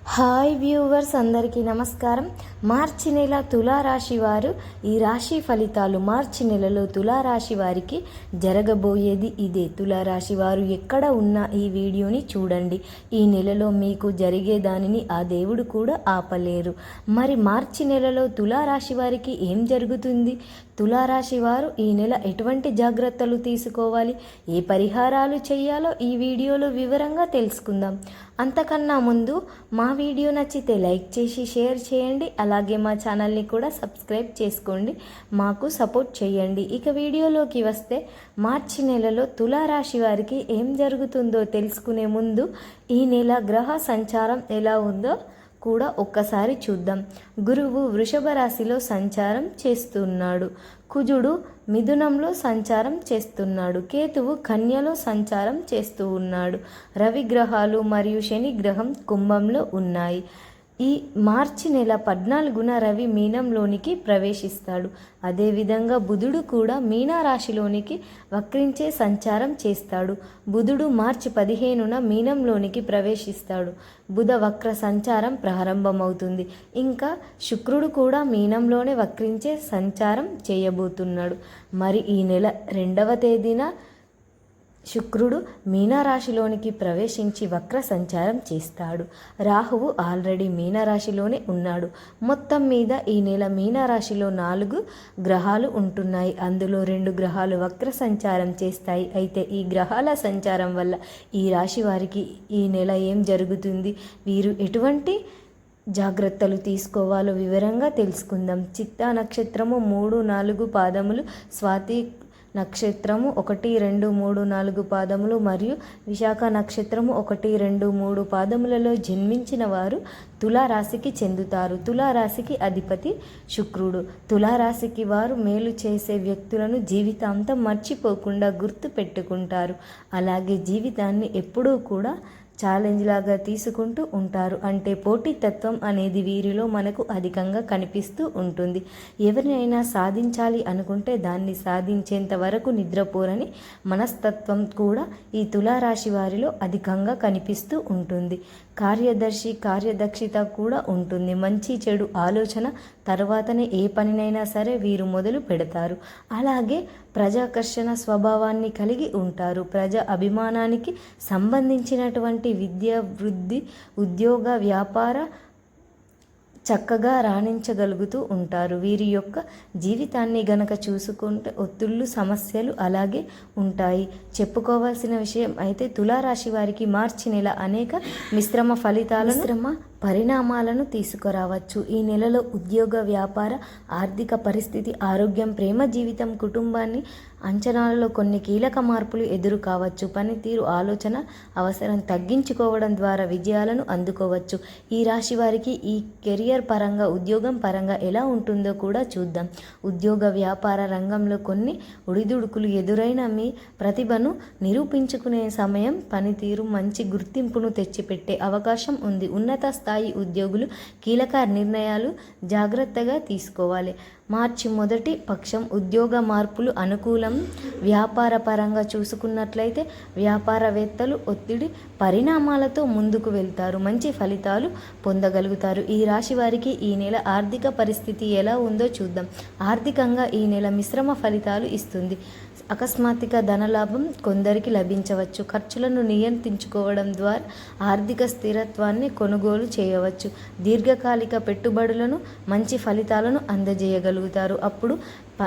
Hi viewers అందరికీ నమస్కారం. మార్చి నెల తులారాశి వారు ఈ రాశి ఫలితాలు మార్చి నెలలో తులారాశి వారికి జరగబోయేది ఇదే. తులారాశి వారు ఎక్కడ ఉన్నా ఈ వీడియోని చూడండి. ఈ నెలలో మీకు జరిగే దానిని ఆ దేవుడు కూడా ఆపలేరు. మరి మార్చి నెలలో తులారాశి వారికి ఏం జరుగుతుంది? తులారాశి వారు ఈ నెల ఎటువంటి జాగ్రత్తలు తీసుకోవాలి? ఏ పరిహారాలు చేయాలో ఈ వీడియోలో వివరంగా తెలుసుకుందాం. అంతకన్నా ముందు మా వీడియో నచ్చితే లైక్ చేసి షేర్ చేయండి. అలాగే మా ఛానల్ని కూడా సబ్స్క్రైబ్ చేసుకోండి. మాకు సపోర్ట్ చేయండి. ఇక వీడియోలోకి వస్తే మార్చి నెలలో తులారాశి వారికి ఏం జరుగుతుందో తెలుసుకునే ముందు ఈ నెల గ్రహ సంచారం ఎలా ఉందో కూడా ఒక్కసారి చూద్దాం. గురువు వృషభ రాశిలో సంచారం చేస్తున్నాడు. కుజుడు మిథునంలో సంచారం చేస్తున్నాడు. కేతువు కన్యలో సంచారం చేస్తూ ఉన్నాడు. రవి గ్రహాలు మరియు శని గ్రహం కుంభంలో ఉన్నాయి. ఈ మార్చి నెల పద్నాలుగున రవి మీనంలోనికి ప్రవేశిస్తాడు. అదేవిధంగా బుధుడు కూడా మీనారాశిలోనికి వక్రించే సంచారం చేస్తాడు. బుధుడు మార్చి పదిహేనున మీనంలోనికి ప్రవేశిస్తాడు. బుధ వక్ర సంచారం ప్రారంభమవుతుంది. ఇంకా శుక్రుడు కూడా మీనంలోనే వక్రించే సంచారం చేయబోతున్నాడు. మరి ఈ నెల రెండవ తేదీన శుక్రుడు మీనరాశిలోనికి ప్రవేశించి వక్ర సంచారం చేస్తాడు. రాహువు ఆల్రెడీ మీనరాశిలోనే ఉన్నాడు. మొత్తం మీద ఈ నెల మీనరాశిలో నాలుగు గ్రహాలు ఉంటున్నాయి. అందులో రెండు గ్రహాలు వక్ర సంచారం చేస్తాయి. అయితే ఈ గ్రహాల సంచారం వల్ల ఈ రాశి వారికి ఈ నెల ఏం జరుగుతుంది? వీరు ఎటువంటి జాగ్రత్తలు తీసుకోవాలో వివరంగా తెలుసుకుందాం. చిత్తా నక్షత్రము మూడు నాలుగు పాదములు. స్వాతి నక్షత్రము ఒకటి రెండు మూడు నాలుగు పాదములు మరియు విశాఖ నక్షత్రము ఒకటి రెండు మూడు పాదములలో జన్మించిన వారు తులారాశికి చెందుతారు. తులారాశికి అధిపతి శుక్రుడు. తులారాశికి వారు మేలు చేసే వ్యక్తులను జీవితాంతం మర్చిపోకుండా గుర్తు పెట్టుకుంటారు అలాగే జీవితాన్ని ఎప్పుడూ కూడా ఛాలెంజ్ లాగా తీసుకుంటూ ఉంటారు. అంటే పోటీతత్వం అనేది వీరిలో మనకు అధికంగా కనిపిస్తూ ఉంటుంది. ఎవరినైనా సాధించాలి అనుకుంటే దాన్ని సాధించేంత వరకు నిద్రపోరని మనస్తత్వం కూడా ఈ తులారాశి వారిలో అధికంగా కనిపిస్తూ ఉంటుంది. కార్యదర్శి కార్యదక్షిత కూడా ఉంటుంది. మంచి చెడు ఆలోచన తర్వాతనే ఏ పనినైనా సరే వీరు మొదలు పెడతారు. అలాగే ప్రజాకర్షణ స్వభావాన్ని కలిగి ఉంటారు. ప్రజా అభిమానానికి సంబంధించినటువంటి విద్య వృద్ధి ఉద్యోగ వ్యాపార చక్కగా రాణించగలుగుతూ ఉంటారు. వీరి యొక్క జీవితాన్ని గనక చూసుకుంటే ఒత్తుళ్ళు సమస్యలు అలాగే ఉంటాయి. చెప్పుకోవాల్సిన విషయం అయితే తులారాశి వారికి మార్చి నెల అనేక మిశ్రమ ఫలితాలు మిశ్రమ పరిణామాలను తీసుకురావచ్చు. ఈ నెలలో ఉద్యోగ వ్యాపార ఆర్థిక పరిస్థితి ఆరోగ్యం ప్రేమ జీవితం కుటుంబాన్ని అంచనాలలో కొన్ని కీలక మార్పులు ఎదురు కావచ్చు పనితీరు ఆలోచన అవసరం తగ్గించుకోవడం ద్వారా విజయాలను అందుకోవచ్చు. ఈ రాశి వారికి ఈ కెరియర్ పరంగా ఉద్యోగం పరంగా ఎలా ఉంటుందో కూడా చూద్దాం. ఉద్యోగ వ్యాపార రంగంలో కొన్ని ఒడిదుడుకులు ఎదురైన మీ ప్రతిభను నిరూపించుకునే సమయం పనితీరు మంచి గుర్తింపును తెచ్చిపెట్టే అవకాశం ఉంది. ఉన్నత స్థాయి స్థాయి ఉద్యోగులు కీలక నిర్ణయాలు జాగ్రత్తగా తీసుకోవాలి. మార్చి మొదటి పక్షం ఉద్యోగ మార్పులు అనుకూలం వ్యాపార పరంగా చూసుకున్నట్లయితే వ్యాపారవేత్తలు ఒత్తిడి పరిణామాలతో ముందుకు వెళ్తారు. మంచి ఫలితాలు పొందగలుగుతారు. ఈ రాశి వారికి ఈ నెల ఆర్థిక పరిస్థితి ఎలా ఉందో చూద్దాం. ఆర్థికంగా ఈ నెల మిశ్రమ ఫలితాలు ఇస్తుంది. అకస్మాత్తుగా ధనలాభం కొందరికి లభించవచ్చు. ఖర్చులను నియంత్రించుకోవడం ద్వారా ఆర్థిక స్థిరత్వాన్ని కొనుగోలు చేయవచ్చు. దీర్ఘకాలిక పెట్టుబడులను మంచి ఫలితాలను చేయగలుగుతారు అప్పుడు ప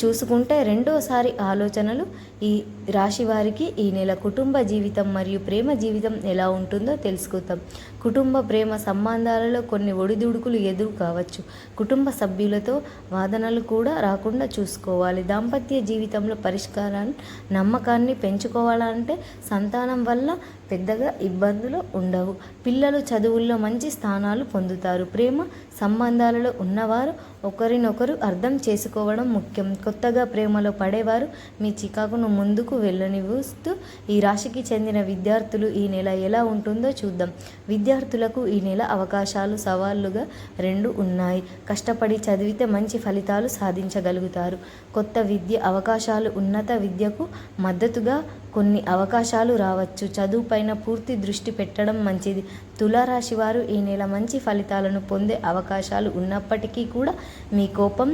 చూసుకుంటే రెండోసారి ఆలోచనలు ఈ రాశి వారికి ఈ నెల కుటుంబ జీవితం మరియు ప్రేమ జీవితం ఎలా ఉంటుందో తెలుసుకుందాం. కుటుంబ ప్రేమ సంబంధాలలో కొన్ని ఒడిదుడుకులు ఎదురు కావచ్చు. కుటుంబ సభ్యులతో వాదనలు కూడా రాకుండా చూసుకోవాలి. దాంపత్య జీవితంలో పరిష్కారాన్ని నమ్మకాన్ని పెంచుకోవాలంటే సంతానం వల్ల పెద్దగా ఇబ్బందులు ఉండవు. పిల్లలు చదువుల్లో మంచి స్థానాలు పొందుతారు. ప్రేమ సంబంధాలలో ఉన్నవారు ఒకరినొకరు అర్థం చేసుకోవడం ముఖ్యం. కొత్తగా ప్రేమలో పడేవారు మీ చికాకును ముందుకు వెళ్ళనివ్వుస్తూ ఈ రాశికి చెందిన విద్యార్థులు ఈ నెల ఎలా ఉంటుందో చూద్దాం. విద్యార్థులకు ఈ నెల అవకాశాలు సవాళ్ళుగా రెండు ఉన్నాయి. కష్టపడి చదివితే మంచి ఫలితాలు సాధించగలుగుతారు. కొత్త విద్య అవకాశాలు ఉన్నత విద్యకు మద్దతుగా కొన్ని అవకాశాలు రావచ్చు. చదువుపైన పూర్తి దృష్టి పెట్టడం మంచిది. తులారాశి వారు ఈ నెల మంచి ఫలితాలను పొందే అవకాశాలు ఉన్నప్పటికీ కూడా మీ కోపం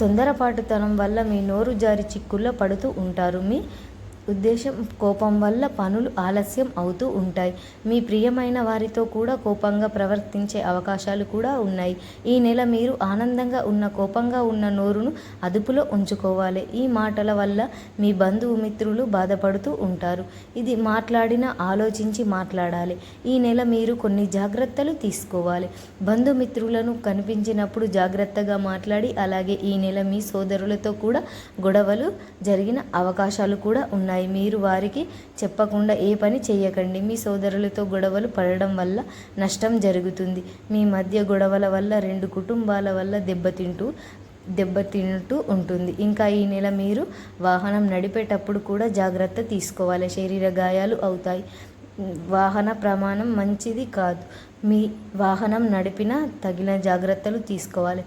తొందరపాటుతనం వల్ల మీ నోరు జారి చిక్కుల్లో పడుతూ ఉంటారు. మీ ఉద్దేశం కోపం వల్ల పనులు ఆలస్యం అవుతూ ఉంటాయి. మీ ప్రియమైన వారితో కూడా కోపంగా ప్రవర్తించే అవకాశాలు కూడా ఉన్నాయి. ఈ నెల మీరు ఆనందంగా ఉన్న కోపంగా ఉన్న నోరును అదుపులో ఉంచుకోవాలి. ఈ మాటల వల్ల మీ బంధువు మిత్రులు బాధపడుతూ ఉంటారు. ఇది మాట్లాడిన ఆలోచించి మాట్లాడాలి. ఈ నెల మీరు కొన్ని జాగ్రత్తలు తీసుకోవాలి. బంధుమిత్రులను కనిపించినప్పుడు జాగ్రత్తగా మాట్లాడి అలాగే ఈ నెల మీ సోదరులతో కూడా గొడవలు జరిగిన అవకాశాలు కూడా ఉన్నాయి. మీరు వారికి చెప్పకుండా ఏ పని చేయకండి. మీ సోదరులతో గొడవలు పడడం వల్ల నష్టం జరుగుతుంది. మీ మధ్య గొడవల వల్ల రెండు కుటుంబాల వల్ల దెబ్బతింటూ దెబ్బతింటూ ఉంటుంది. ఇంకా ఈ నెల మీరు వాహనం నడిపేటప్పుడు కూడా జాగ్రత్త తీసుకోవాలి. శరీర గాయాలు అవుతాయి. వాహన ప్రమాణం మంచిది కాదు. మీ వాహనం నడిపిన తగిన జాగ్రత్తలు తీసుకోవాలి.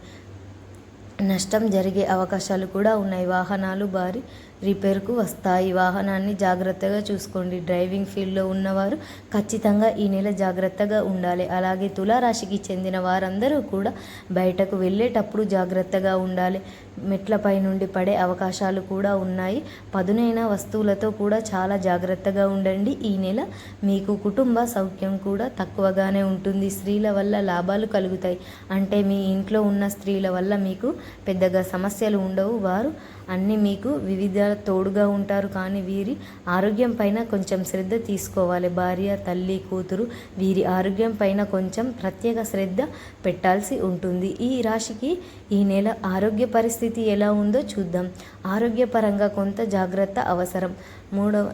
నష్టం జరిగే అవకాశాలు కూడా ఉన్నాయి. వాహనాలు భారీ రిపేర్కు వస్తాయి. వాహనాన్ని జాగ్రత్తగా చూసుకోండి. డ్రైవింగ్ ఫీల్డ్లో ఉన్నవారు ఖచ్చితంగా ఈ నెల జాగ్రత్తగా ఉండాలి. అలాగే తులారాశికి చెందిన వారందరూ కూడా బయటకు వెళ్ళేటప్పుడు జాగ్రత్తగా ఉండాలి. మెట్లపై నుండి పడే అవకాశాలు కూడా ఉన్నాయి. పదునైన వస్తువులతో కూడా చాలా జాగ్రత్తగా ఉండండి. ఈ నెల మీకు కుటుంబ సౌఖ్యం కూడా తక్కువగానే ఉంటుంది. స్త్రీల వల్ల లాభాలు కలుగుతాయి. అంటే మీ ఇంట్లో ఉన్న స్త్రీల వల్ల మీకు పెద్దగా సమస్యలు ఉండవు. వారు అన్నీ మీకు వివిధ తోడుగా ఉంటారు కానీ వీరి ఆరోగ్యం పైన కొంచెం శ్రద్ధ తీసుకోవాలి. భార్య తల్లి కూతురు వీరి ఆరోగ్యం పైన కొంచెం ప్రత్యేక శ్రద్ధ పెట్టాల్సి ఉంటుంది. ఈ రాశికి ఈ నెల ఆరోగ్య పరిస్థితి ఎలా ఉందో చూద్దాం. ఆరోగ్యపరంగా కొంత జాగ్రత్త అవసరం. మూడవ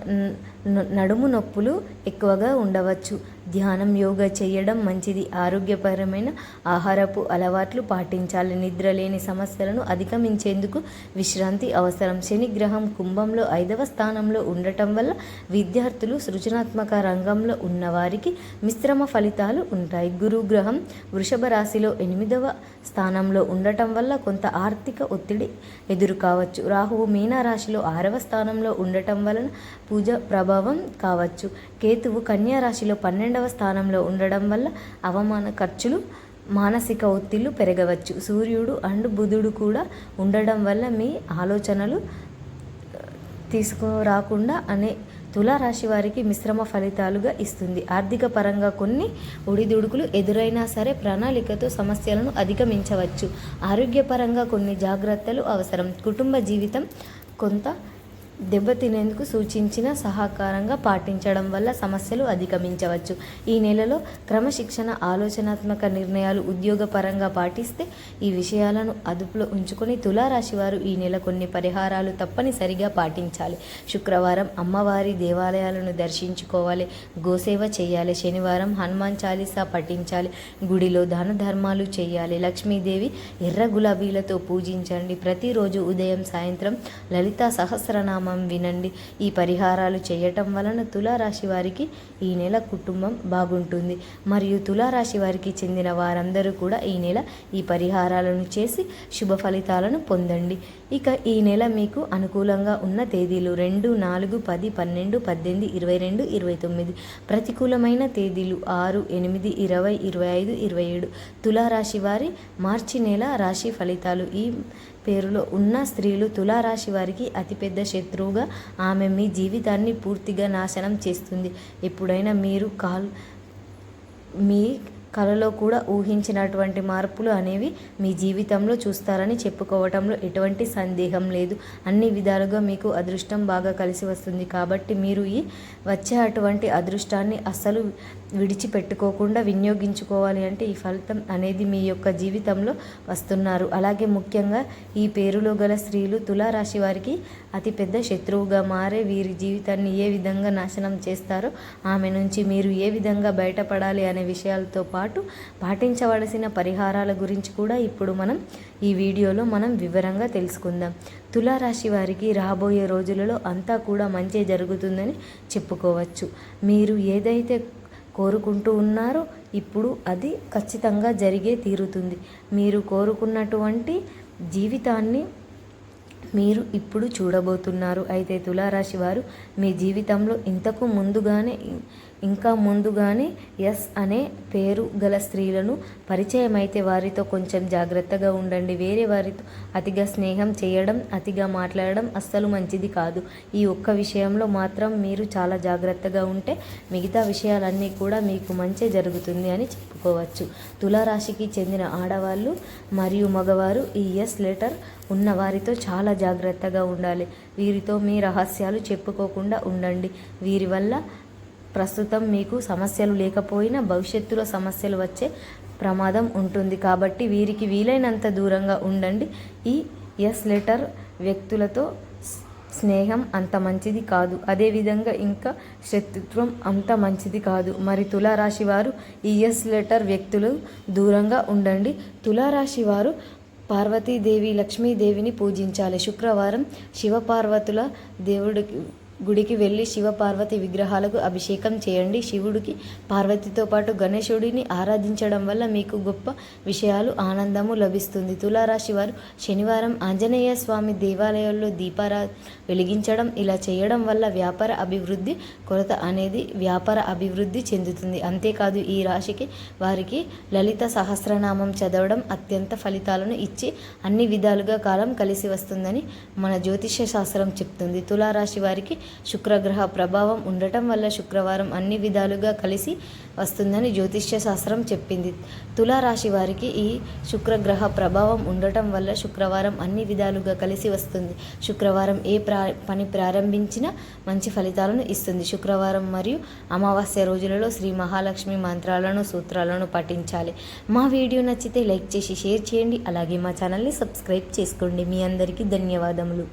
నడుము నొప్పులు ఎక్కువగా ఉండవచ్చు. ధ్యానం యోగా చేయడం మంచిది. ఆరోగ్యపరమైన ఆహారపు అలవాట్లు పాటించాలి. నిద్ర లేని సమస్యలను అధిగమించేందుకు విశ్రాంతి అవసరం. శనిగ్రహం కుంభంలో ఐదవ స్థానంలో ఉండటం వల్ల విద్యార్థులు సృజనాత్మక రంగంలో ఉన్నవారికి మిశ్రమ ఫలితాలు ఉంటాయి. గురుగ్రహం వృషభ రాశిలో ఎనిమిదవ స్థానంలో ఉండటం వల్ల కొంత ఆర్థిక ఒత్తిడి ఎదురు కావచ్చు రాహువు మీనరాశిలో ఆరవ స్థానంలో ఉండటం వలన పూజ ప్రభావం కావచ్చు. కేతువు కన్యా రాశిలో పన్నెండవ స్థానంలో ఉండడం వల్ల అవమాన ఖర్చులు మానసిక ఒత్తిళ్ళు పెరగవచ్చు. సూర్యుడు అండ్ బుధుడు కూడా ఉండడం వల్ల మీ ఆలోచనలు తీసుకురాకుండా అనే తులారాశి వారికి మిశ్రమ ఫలితాలుగా ఇస్తుంది. ఆర్థిక పరంగా కొన్ని ఒడిదుడుకులు ఎదురైనా సరే ప్రణాళికతో సమస్యలను అధిగమించవచ్చు. ఆరోగ్యపరంగా కొన్ని జాగ్రత్తలు అవసరం. కుటుంబ జీవితం కొంత దెబ్బతినేందుకు సూచించిన సహకారంగా పాటించడం వల్ల సమస్యలు అధిగమించవచ్చు. ఈ నెలలో క్రమశిక్షణ ఆలోచనాత్మక నిర్ణయాలు ఉద్యోగపరంగా పాటిస్తే ఈ విషయాలను అదుపులో ఉంచుకొని తులారాశి వారు ఈ నెల కొన్ని పరిహారాలు తప్పనిసరిగా పాటించాలి. శుక్రవారం అమ్మవారి దేవాలయాలను దర్శించుకోవాలి. గోసేవ చేయాలి. శనివారం హనుమాన్ చాలీసా పఠించాలి. గుడిలో దాన ధర్మాలు చేయాలి. లక్ష్మీదేవి ఎర్ర గులాబీలతో పూజించండి. ప్రతిరోజు ఉదయం సాయంత్రం లలిత సహస్రనామ నామం వినండి. ఈ పరిహారాలు చేయటం వలన తులారాశి వారికి ఈ నెల కుటుంబం బాగుంటుంది. మరియు తులారాశి వారికి చెందిన వారందరూ కూడా ఈ నెల ఈ పరిహారాలను చేసి శుభ ఫలితాలను పొందండి. ఇక ఈ నెల మీకు అనుకూలంగా ఉన్న తేదీలు రెండు నాలుగు పది పన్నెండు పద్దెనిమిది ఇరవై రెండు ఇరవై తొమ్మిది. ప్రతికూలమైన తేదీలు ఆరు ఎనిమిది ఇరవై ఇరవై ఐదు ఇరవై ఏడు. తులారాశి వారి మార్చి నెల రాశి ఫలితాలు ఈ పేరులో ఉన్న స్త్రీలు తులారాశి వారికి అతిపెద్ద శత్రువుగా ఆమె మీ జీవితాన్ని పూర్తిగా నాశనం చేస్తుంది. ఎప్పుడైనా మీరు కాల్ మీ కలలో కూడా ఊహించినటువంటి మార్పులు అనేవి మీ జీవితంలో చూస్తారని చెప్పుకోవటంలో ఎటువంటి సందేహం లేదు. అన్ని విధాలుగా మీకు అదృష్టం బాగా కలిసి వస్తుంది. కాబట్టి మీరు ఈ వచ్చే అటువంటి అదృష్టాన్ని అస్సలు విడిచిపెట్టుకోకుండా వినియోగించుకోవాలి అంటే ఈ ఫలితం అనేది మీ యొక్క జీవితంలో వస్తున్నారు. అలాగే ముఖ్యంగా ఈ పేరులో గల స్త్రీలు తులారాశి వారికి అతిపెద్ద శత్రువుగా మారే వీరి జీవితాన్ని ఏ విధంగా నాశనం చేస్తారో ఆమె నుంచి మీరు ఏ విధంగా బయటపడాలి అనే విషయాలతో పాటు పాటు పాటించవలసిన పరిహారాల గురించి కూడా ఇప్పుడు మనం ఈ వీడియోలో మనం వివరంగా తెలుసుకుందాం. తులారాశి వారికి రాబోయే రోజులలో అంతా కూడా మంచి జరుగుతుందని చెప్పుకోవచ్చు. మీరు ఏదైతే కోరుకుంటూ ఉన్నారో ఇప్పుడు అది ఖచ్చితంగా జరిగే తీరుతుంది. మీరు కోరుకున్నటువంటి జీవితాన్ని మీరు ఇప్పుడు చూడబోతున్నారు. అయితే తులారాశి వారు మీ జీవితంలో ఇంతకు ముందుగానే ఇంకా ముందుగానే ఎస్ అనే పేరు గల స్త్రీలను పరిచయం అయితే వారితో కొంచెం జాగ్రత్తగా ఉండండి. వేరే వారితో అతిగా స్నేహం చేయడం అతిగా మాట్లాడడం అస్సలు మంచిది కాదు. ఈ ఒక్క విషయంలో మాత్రం మీరు చాలా జాగ్రత్తగా ఉంటే మిగతా విషయాలన్నీ కూడా మీకు మంచి జరుగుతుంది అని చెప్పుకోవచ్చు. తులారాశికి చెందిన ఆడవాళ్ళు మరియు మగవారు ఈ ఎస్ లెటర్ ఉన్న వారితో చాలా జాగ్రత్తగా ఉండాలి. వీరితో మీ రహస్యాలు చెప్పుకోకుండా ఉండండి. వీరి వల్ల ప్రస్తుతం మీకు సమస్యలు లేకపోయినా భవిష్యత్తులో సమస్యలు వచ్చే ప్రమాదం ఉంటుంది కాబట్టి వీరికి వీలైనంత దూరంగా ఉండండి. ఈ ఎస్ లెటర్ వ్యక్తులతో స్నేహం అంత మంచిది కాదు. అదేవిధంగా ఇంకా శత్రుత్వం అంత మంచిది కాదు. మరి తులారాశి వారు ఈ ఎస్ లెటర్ వ్యక్తులు దూరంగా ఉండండి. తులారాశి వారు పార్వతీదేవి లక్ష్మీదేవిని పూజించాలి. శుక్రవారం శివపార్వతుల దేవుడికి గుడికి వెళ్ళి శివపార్వతి విగ్రహాలకు అభిషేకం చేయండి. శివుడికి పార్వతితో పాటు గణేశుడిని ఆరాధించడం వల్ల మీకు గొప్ప విషయాలు ఆనందము లభిస్తుంది. తులారాశి వారు శనివారం ఆంజనేయ స్వామి దేవాలయాల్లో దీపారా వెలిగించడం ఇలా చేయడం వల్ల వ్యాపార అభివృద్ధి కొరత అనేది వ్యాపార అభివృద్ధి చెందుతుంది. అంతేకాదు ఈ రాశికి వారికి లలిత సహస్రనామం చదవడం అత్యంత ఫలితాలను ఇచ్చి అన్ని విధాలుగా కాలం కలిసి వస్తుందని మన జ్యోతిష శాస్త్రం చెప్తుంది. తులారాశి వారికి శుక్రగ్రహ ప్రభావం ఉండటం వల్ల శుక్రవారం అన్ని విధాలుగా కలిసి వస్తుందని జ్యోతిష్య శాస్త్రం చెప్పింది. తులారాశి వారికి ఈ శుక్రగ్రహ ప్రభావం ఉండటం వల్ల శుక్రవారం అన్ని విధాలుగా కలిసి వస్తుంది. శుక్రవారం ఏ ప్రా పని ప్రారంభించినా మంచి ఫలితాలను ఇస్తుంది. శుక్రవారం మరియు అమావాస్య రోజులలో శ్రీ మహాలక్ష్మి మంత్రాలను సూత్రాలను పఠించాలి. మా వీడియో నచ్చితే లైక్ చేసి షేర్ చేయండి. అలాగే మా ఛానల్ని సబ్స్క్రైబ్ చేసుకోండి. మీ అందరికీ ధన్యవాదములు.